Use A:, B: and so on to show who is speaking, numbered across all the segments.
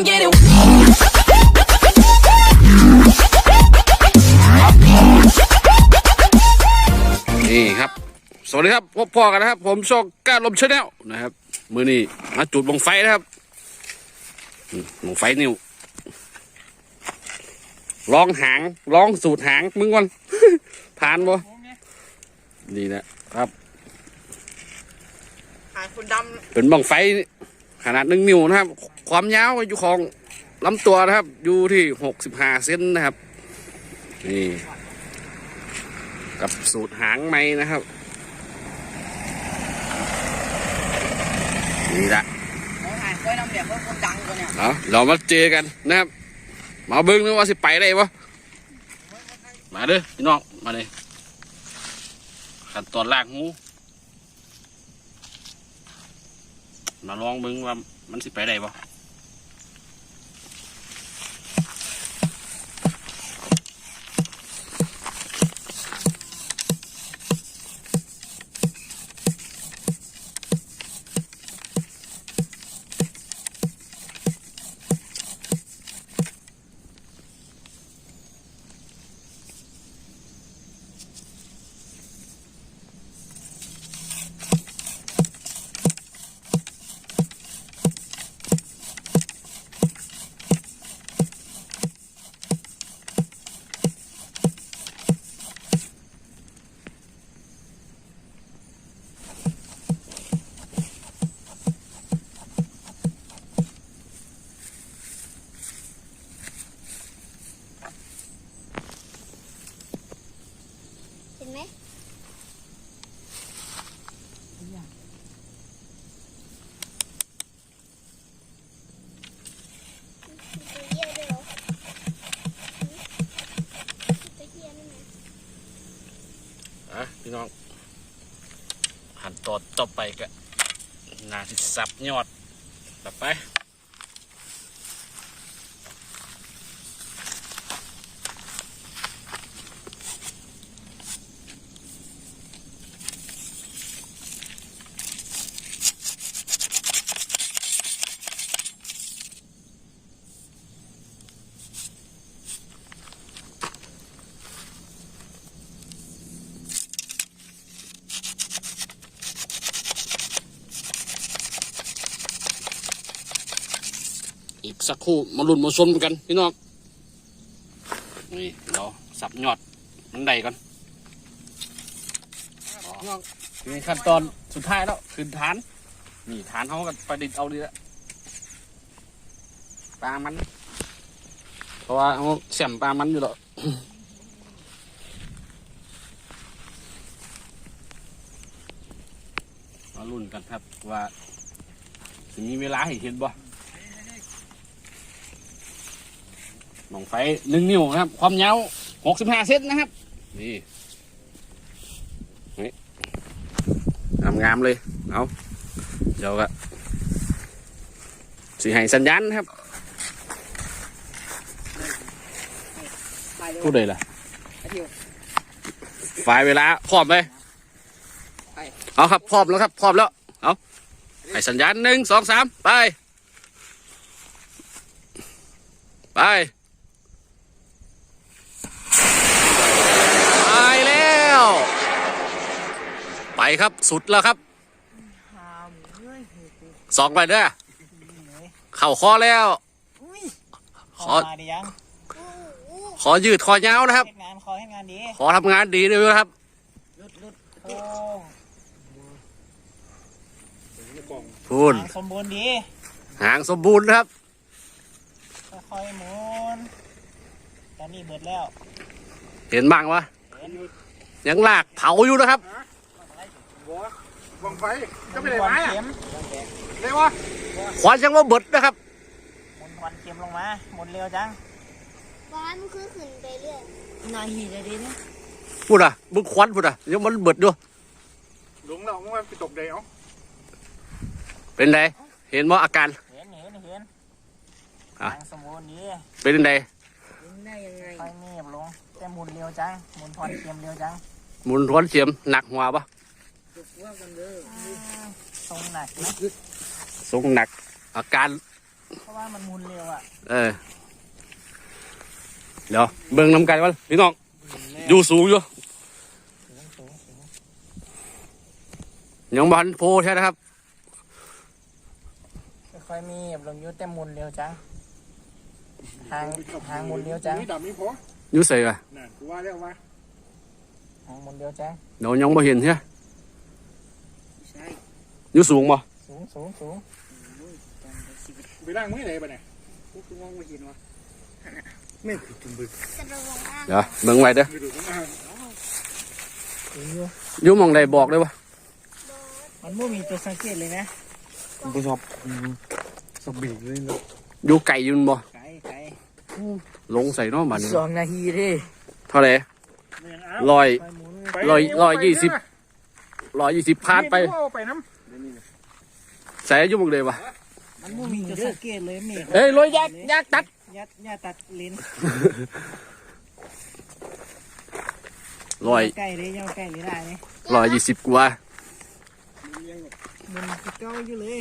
A: and get it.
B: นี่ครับ สวัสดีครับ พบพ่อกันนะครับ ผมช่องก้าลมชาแนลนะครับ มือนี้มาจุดบงไฟนะครับอืมบงไฟนิวลองหางลองสูตรหางมึงก่อนผ่านบ่นี่นะครับ
C: หางคุณด
B: เป็นบังไฟขนาดหนึ่งนิ้วนะครับ ความยาวอยู่ของลำตัวนะครับ อยู่ที่หกสิบห้าเซนนะครับ นี่ กับสูตรหางไม้นะครับ นี่ละำ
C: ของหางกล้วยน้ำเหลี่ยมเพื่อคนดังกว่าเนี่ย
B: เอาเรามาเจอกันนะครับ มาเบิ้งนึกว่าสิไปได้ปะมาเด้อพี่น้อง มาเลยขั้นตอนลากงูมาลองเบิ้งว่ามันสิไปได้ปะ
D: มตัวเยี่ยด้วยเหรอตัวเยี่ยนั่นไง
B: อะพี่น้องหันตอนต่อไปก็นาสิสับยอดต่อไป สักคู่มาลุ้นมาชมกันพี่น้องนี่เราสับยอดมันใดก่อนนี่ขั้นตอนสุดท้ายแล้วขึ้นฐาน นี่ฐานเขาก็ประดิษฐ์เอาดีละปลามัน เพราะว่าเขาแสมปลามันอยู่แล้วมาลุ้นกันครับว่าจะมีเวลาให้เห็นบ่ หนองไฟหนึ่งนิ้วนะครับ ความยาวหกสิบห้าเซนนะครับ นี่นี่งามๆเลย เอาเดี๋ยวก็สีให้สัญญาณนะครับ
C: ไปเลย
B: พูดเลยล่ะ
C: ไอ้ทิว
B: ไฟเวลาพร้อมไหมเอาครับพร้อมแล้วครับพร้อมแล้ว เอาให้สัญญาณหนึ่งสองสามไป ไปแล้ว ไปครับสุดแล้วครับ
C: หามเฮ้ย
B: สองไปเด้อเข่าคอแล้ว
C: อุ้ย
B: ขอ
C: มาดิยัง
B: ขอยืดคอยาวนะครับ
C: เฮ็ดงานคอยให้งานดี
B: ขอทำงานดีด้วยนะครับ
C: ลุดลุดโอ้
B: พูน
C: หางสมบูรณ์ดี
B: หางสมบูรณ์นะครับ
C: ค่อยๆหมุนตอนนี้เบิดแล้ว
B: เห็นบ้างวะยังลากเผาอยู่นะครับ
E: วางไฟก็ไม่ได้
C: หมุน
E: ไม้
C: ควัน
E: อะ
C: เข็ม
E: เลยวะ
B: ควันยังว่าเบิดนะครับ
C: หมุนควันเข็มลงมาหมุนเร็วจัง
D: บ้านมันคือขึ้นไปเรื่อย
C: นายหีจะดีนะ
B: พูดอะมึงควันพูดอะยังมันเบิดอยู่
E: หลงแล้วมันไปตกเดียว
B: เป็นไงเห็นว่าอาการ
C: เห็นเห็นเห็น
B: อะ
C: หางสมบูรณ์ดี
B: เป็นไง
C: ได้ยังไงค่อยเงียบลงแต่หมุนเร็วจังหมุนควันเข็มเร็วจัง
B: หมุนทวนเสียมหนักหัวปะ
C: ทรงหนักนะ
B: ทรงหนัก อาการ
C: เพราะว่ามันหมุนเร็วอะ
B: เออ เดี๋ยวเบิ่งน้ำกันวะพี่น้อง อยู่สูงอยู่
C: สูงสูงสูง
B: ยังบอลโพใช่นะครับ
C: ค่อยๆมีบลงอยุแต่หมุนเร็วจังทางทางหมุนเร็วจัง
E: มีดำมีพอ
B: อยู่ใส่อะ
E: นั่นกูว่าแล้วว่า
C: ทางหมุนเร็วจัง
B: เดี๋ยวยังบ่เห็นใช่ไหม
C: ใช่
B: อยู่สูงบ่
C: สูงสูงสูง
E: ไปล้างมือไหนไปไหน
C: กูคือมองไม่เห็นวะ
E: ไม่คือจุ่มบึก
D: กระโดดลงล่าง
B: เดี๋ยวเบิ่งไว้เด้อ
E: ไปดูข้างล่าง
C: เห็นอยู่
B: อยู่หมองใดบอกเลยวะ
C: มันไม่มีตัวสังเกตเลยนะ
E: ผมชอบชอบบีบเลยนะ
B: อยู่ไก่อยืนบ่
C: ไกลไกล
B: ลงใส่เน้อบัดนี้
C: สองนาทีดิ
B: เท่าไหร่ลอย
C: ไปหมุน
B: ร้อยร้อยยี่สิบร้อยยี่สิบพานไป
E: ไปน้
B: ใส่อยู่หมองใดวะ
C: มันไม่มีตัวสังเกตเลยเมฆ
B: เอ้ยลอยยักยักตัด
C: ยัดยัดตัดเลน
B: ร้อย
C: ใกล้เลยยังใกล้เลยได้เลย
B: ร้อยยี่สิบกว่า
C: มันเก้าอยู่เลย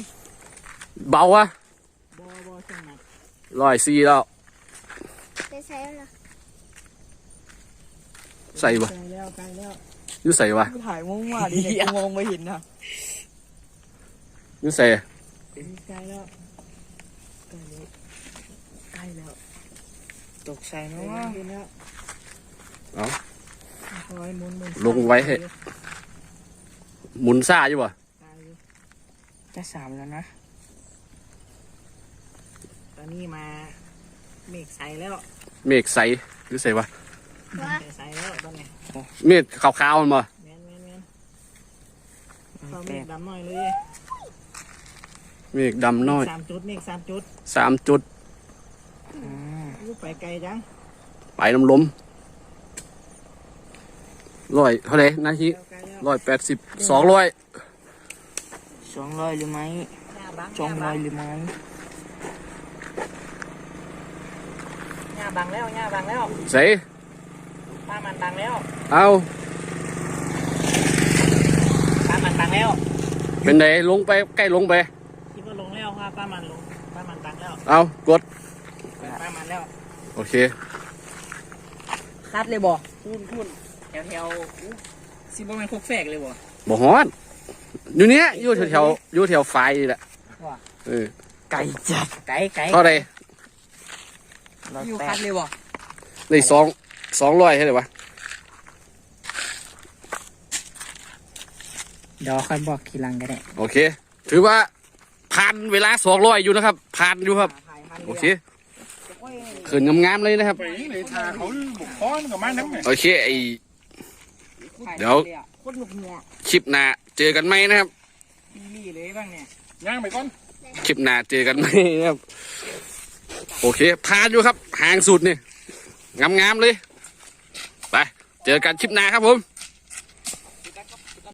B: เบาอะ
C: บอบอช่างหนัก
B: ร้อยสี่แล้ว
D: ได้ใช้แล้วเหรอ
B: ใส่บ่
C: ใกล้แล้วใกล้แล้ว
B: อยู่ใส่วะ
C: ถ่ายมุ้งว่าดิเนี่ยกูมองไม่เห็นนะ
B: อยู่ใส่
C: ใกล้แล้วใกล้แล้วใกล้แล้วตกใจเนาะ
B: เอา
C: คอยหมุนหมุน
B: ลงไว้ให้หมุนซ่าอยู่บ่
C: จะสามแล้วนะ ตอนนี้มาเมฆใสแล้ว
B: เมฆใสอยู่ใส่วะ
D: ว่า
C: เมฆใสแล้วตอนนี้
B: เมฆขาวๆมันบ่
C: แมนแมนแมนเข้าเมฆดำหน่อยเลย
B: เมฆดำน้อย
C: สามจุดเมฆสามจุด
B: สามจุด
C: ลูกไปไกลจัง
B: ไปน้ำลมร้อยเท่าไหร่นาที
C: ใกล้แล้ว
B: ร้อยแปดสิบสองร้อย
C: สองร้อยหรือไม่สองร้อยหรือไม่หญ้าบังแล้วหญ้าบังแล้ว
B: ใส่
C: ป้ามันบังแล้ว
B: เอา
C: ป้ามันบังแล้ว
B: เป็นไงลงไปใกล้ลงไป
C: ป้ามันลงป้ามันบังแล้ว
B: เอากด
C: ป้ามันแล้ว
B: โอเค
C: คัดเลยบ่พูนพูนแถวแถวซิบ่แม่นคุกแฝกเลยบ่
B: บ่ฮอนอยู่เนี้ยอยู่แถวๆอยู่แถวไฟนี่แหละ
C: ว่า
B: เออ
C: ไก่จัดไก่ไก่
B: เท่าไหร่
C: อยู่คัดเลยบ่
B: ได้สองสองร้อยใช่ไหมวะ
C: เดี๋ยวค่อยบอกทีหลังก็ได้
B: โอเค ถือว่า ผ่านเวลาสองร้อยอยู่นะครับ ผ่านอยู่ครับโอเคขืนงามๆเลยนะครับ
E: ไปนี่เลยทาเขาบุกค้อนกับมันน้ำไง
B: โอเคไอเดี๋ยว
C: โคตรหนุกหัว
B: คลิปหน้าเจอกันไหมนะครับ
C: นี่เลยบ้างเนี่ย
E: ย่างไปก่อน
B: คลิปหน้าเจอกันไหมนะครับ โอเคผ่านอยู่ครับห่างสุดนี่งามๆเลยไปเจอกันคลิปหน้าครับผม